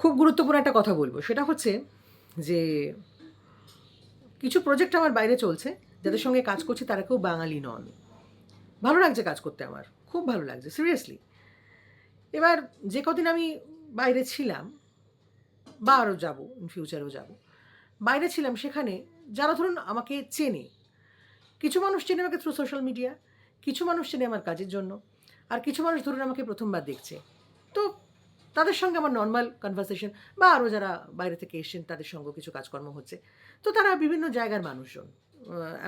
খুব গুরুত্বপূর্ণ একটা কথা বলব। সেটা হচ্ছে যে, কিছু প্রজেক্ট আমার বাইরে চলছে, যাদের সঙ্গে কাজ করছি তারা কেউ বাঙালি নন। ভালো লাগছে কাজ করতে আমার, খুব ভালো লাগছে সিরিয়াসলি এবার যে কদিন আমি বাইরে ছিলাম, বা আরও যাব ইন ফিউচারেও যাব, বাইরে ছিলাম সেখানে যারা ধরুন আমাকে চেনে, কিছু মানুষ চেনে আমাকে থ্রু সোশ্যাল মিডিয়া কিছু মানুষ চেনে আমার কাজের জন্য, আর কিছু মানুষ ধরুন আমাকে প্রথমবার দেখছে। তো তাদের সঙ্গে আমার নর্মাল কনভারসেশন বা আরও যারা বাইরে থেকে এসছেন, তাদের সঙ্গে কিছু কাজকর্ম হচ্ছে। তো তারা বিভিন্ন জায়গার মানুষজন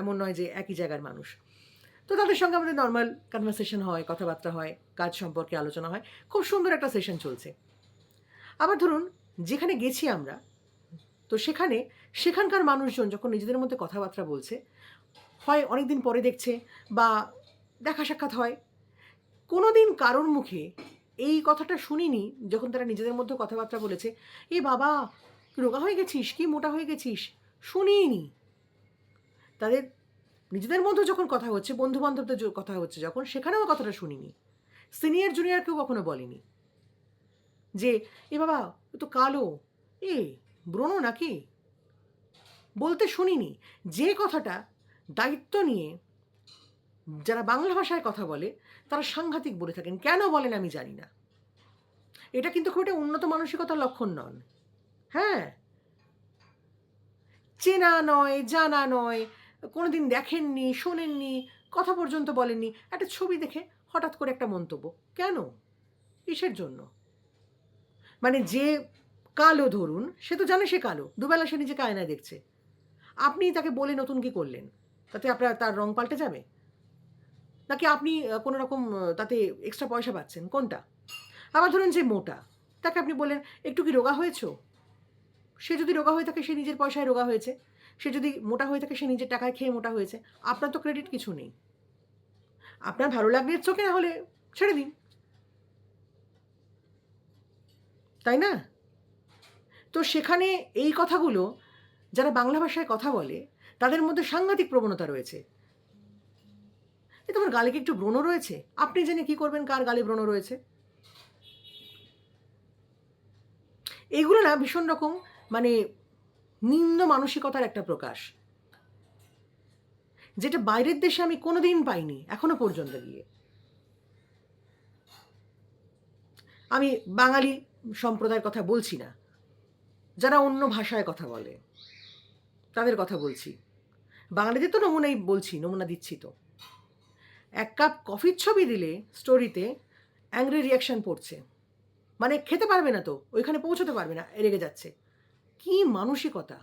এমন নয় যে একই জায়গার মানুষ। তো তাদের সঙ্গে আমাদের নর্মাল কনভারসেশন হয়, কথাবার্তা হয়, কাজ সম্পর্কে আলোচনা হয়, খুব সুন্দর একটা সেশন চলছে। আবার ধরুন, যেখানে গেছি আমরা, তো সেখানে সেখানকার মানুষজন যখন নিজেদের মধ্যে কথাবার্তা বলছে, হয় অনেক দিন পরে দেখছে বা দেখা সাক্ষাৎ হয় কোনো দিন কারোর মুখে এই কথাটা শুনিনি, যখন তারা নিজেদের মধ্যে কথাবার্তা বলেছে, এ বাবা রোগা হয়ে গেছিস? কি মোটা হয়ে গেছিস? শুনিনি। তাদের নিজেদের মধ্যে যখন কথা হচ্ছে বন্ধু বান্ধবদের কথা হচ্ছে, যখন সেখানেও কথাটা শুনিনি। সিনিয়র, জুনিয়র কেউ কখনো বলেনি। যে, এ বাবা, ও তো কালো। এ, ব্রণ নাকি? বলতে শুনিনি। যে কথাটা দায়িত্ব নিয়ে যারা বাংলা ভাষায় কথা বলে, তারা সাংঘাতিক বলে থাকেন। কেন বলেন আমি জানি না। এটা কিন্তু খুব একটা উন্নত মানসিকতার লক্ষণ নন। হ্যাঁ? চেনা নয়, জানা নয়, কোনোদিন দেখেননি, শোনেননি, কথা পর্যন্ত বলেননি, একটা ছবি দেখে হঠাৎ করে একটা মন্তব্য। কেন? কিসের জন্য? মানে যে কালো ধরুন, সে তো জানে সে কালো, দুবেলা সে নিজেকে আয়নায় দেখছে। আপনি তাকে বলে নতুন কি করলেন? তাতে আপনার তার রং পাল্টে যাবে? নাকি আপনি কোনো রকম তাতে এক্সট্রা পয়সা পাচ্ছেন? কোনটা? আবার ধরুন যে মোটা, তাকে আপনি বললেন, একটু কি রোগা হয়েছো? সে যদি রোগা হয়ে থাকে, সে নিজের পয়সায় রোগা হয়েছে। সে যদি মোটা হয়ে থাকে, সে নিজের টাকায় খেয়ে মোটা হয়েছে। আপনার তো ক্রেডিট কিছু নেই। আপনার ভালো লাগলে চোখে না হলে ছেড়ে দিন। তাই না? তো সেখানে এই কথাগুলো, যারা বাংলা ভাষায় কথা বলে, তাদের মধ্যে সাংঘাতিক প্রবণতা রয়েছে। এ তোমার গালে কি একটু ব্রণ রয়েছে? আপনি জেনে কি করবেন কার গালে ব্রণ রয়েছে? এগুলো না ভীষণ রকম মানে নিম্ন মানসিকতার একটা প্রকাশ। যেটা বাইরের দেশে আমি কোনোদিন পাইনি, এখনও পর্যন্ত গিয়ে। আমি বাঙালি সম্প্রদায়ের কথা বলছি না। যারা অন্য ভাষায় কথা বলে, তাদের কথা বলছি। বাঙালিদের তো নমুনাই বলছি, নমুনা দিচ্ছি তো। এক কাপ কফির ছবি দিলে স্টোরিতে অ্যাংরি রিয়াকশন পড়ছে। মানে খেতে পারবে না তো, ওইখানে পৌঁছতে পারবে না রেগে যাচ্ছে। কি মানসিকতা।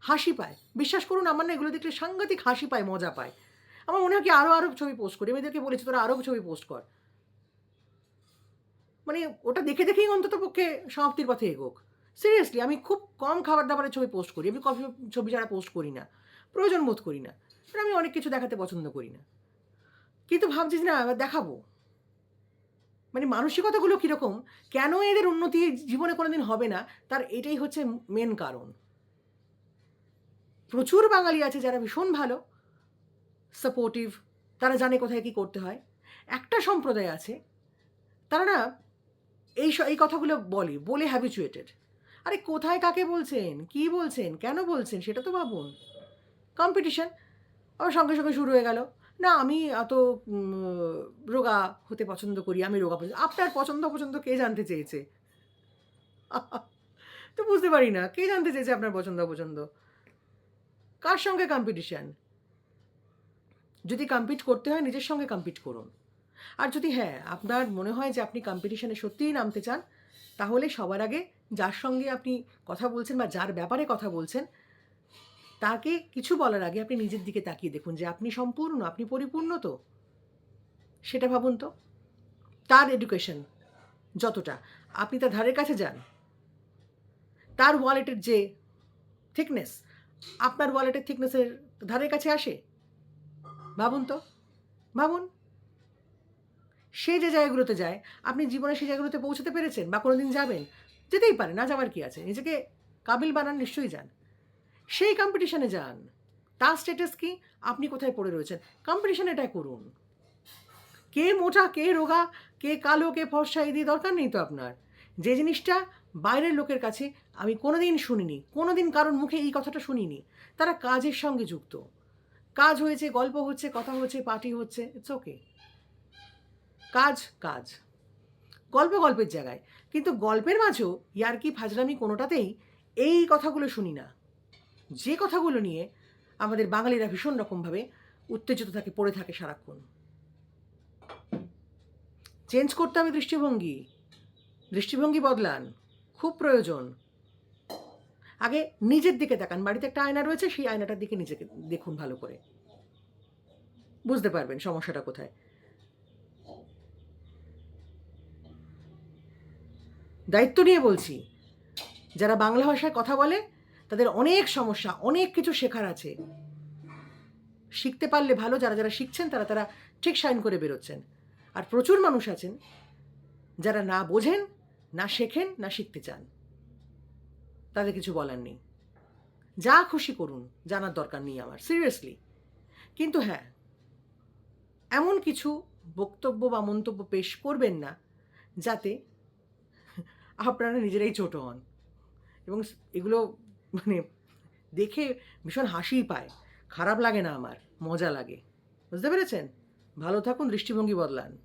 হাসি পায়। বিশ্বাস করুন, আমার না এগুলো দেখলে সাংঘাতিক হাসি পায়, মজা পায়। আমার মনে হয় কি আরও আরও ছবি পোস্ট করি। এদেরকে বলেছি, তোরা আরও ছবি পোস্ট কর। মানে ওটা দেখে দেখেই অন্তত পক্ষে সমাপ্তির পথে এগোক। সিরিয়াসলি আমি খুব কম খাবার দাবারের ছবি পোস্ট করি। আমি কফি ছবি ছাড়া পোস্ট করি না। প্রয়োজন বোধ করি না। আর আমি অনেক কিছু দেখাতে পছন্দ করি না। কিন্তু ভাবছিস না, এবার দেখাবো। মানে মানসিকতাগুলো কীরকম? কেন এদের উন্নতি জীবনে কোনোদিন হবে না? তার এটাই হচ্ছে মেন কারণ। প্রচুর বাঙালি আছে যারা ভীষণ ভালো সাপোর্টিভ তারা জানে কোথায় কী করতে হয়। একটা সম্প্রদায় আছে, তারা না এই এই কথাগুলো বলে বলে হ্যাবিচুয়েটেড আরে কোথায় কাকে বলছেন? কি বলছেন? কেন বলছেন? সেটা তো ভাবুন। কম্পিটিশন আবার সঙ্গে সঙ্গে শুরু হয়ে গেল। না, আমি এত রোগা হতে পছন্দ করি, আমি রোগা পছন্দ, আপনার পছন্দ পছন্দ কে জানতে চেয়েছে? তো বুঝতে পারি না, কে জানতে চেয়েছে আপনার পছন্দ পছন্দ? কার সঙ্গে কম্পিটিশান যদি কম্পিট করতে হয়, নিজের সঙ্গে কম্পিট করুন। আর যদি হ্যাঁ আপনার মনে হয় যে আপনি কম্পিটিশানে সত্যিই নামতে চান, তাহলে সবার আগে যার সঙ্গে আপনি কথা বলছেন বা যার ব্যাপারে কথা বলছেন তাকে কিছু বলার আগে আপনি নিজের দিকে তাকিয়ে দেখুন যে আপনি সম্পূর্ণ, আপনি পরিপূর্ণ তো? সেটা ভাবুন তো। তার এডুকেশন যতটা। আপনি তার ধারের কাছে যান। তার ওয়ালেটের যে থিকনেস আপনার ওয়ালেটের থিকনেসের ধারের কাছে আসে? ভাবুন তো। ভাবুন। সে যে জায়গাগুলোতে যায়, আপনি জীবনে সেই জায়গাগুলোতে পৌঁছতে পেরেছেন বা কোনোদিন যাবেন, যেতেই পারে না যাওয়ার কি আছে? নিজেকে কাবিল বানান, নিশ্চয়ই যান। সেই কম্পিটিশনে যান। তার স্ট্যাটাস কি? আপনি কোথায় পড়ে রয়েছেন? কম্পিটিশন এটা করুন। কে মোটা, কে রোগা, কে কালো, কে ফর্সা, এই দরকার নেই তো আপনার। যে জিনিসটা বাইরের লোকের কাছে আমি কোনোদিন শুনিনি, কোনোদিন কারোর মুখে এই কথাটা শুনিনি, তারা কাজের সঙ্গে যুক্ত। কাজ হয়েছে, গল্প হচ্ছে, কথা হচ্ছে, পার্টি হচ্ছে ইটস ওকে কাজ কাজ। গল্প গল্পের জায়গায়। কিন্তু গল্পের মাঝেও ইয়ার্কি ফাজলামি কোনোটাতেই এই কথাগুলো শুনি না। যে কথাগুলো নিয়ে আমাদের বাঙালিরা ভীষণ রকমভাবে উত্তেজিত থাকে, পড়ে থাকে সারাক্ষণ। চেঞ্জ করতে হবে দৃষ্টিভঙ্গি। দৃষ্টিভঙ্গি বদলান। খুব প্রয়োজন। আগে নিজের দিকে তাকান। বাড়িতে একটা আয়না রয়েছে, সেই আয়নাটার দিকে নিজেকে দেখুন ভালো করে। বুঝতে পারবেন সমস্যাটা কোথায়। দায়িত্ব নিয়ে বলছি, যারা বাংলা ভাষায় কথা বলে তাদের অনেক সমস্যা, অনেক কিছু শেখার আছে। শিখতে পারলে ভালো, যারা যারা শিখছেন, তারা তারা ঠিক সাইন করে বেরোচ্ছেন। আর প্রচুর মানুষ আছেন যারা না বোঝেন, না শেখেন, না শিখতে চান। তাদের কিছু বলার নেই। যা খুশি করুন, জানার দরকার নেই আমার সিরিয়াসলি কিন্তু হ্যাঁ এমন কিছু বক্তব্য বা মন্তব্য পেশ করবেন না যাতে আপনারা নিজেরাই ছোট হন। এবং এগুলো মানে দেখে ভীষণ হাসি পায়। খারাপ লাগে না আমার, মজা লাগে। বুঝতে পেরেছেন? ভালো থাকুন, দৃষ্টিভঙ্গি বদলান।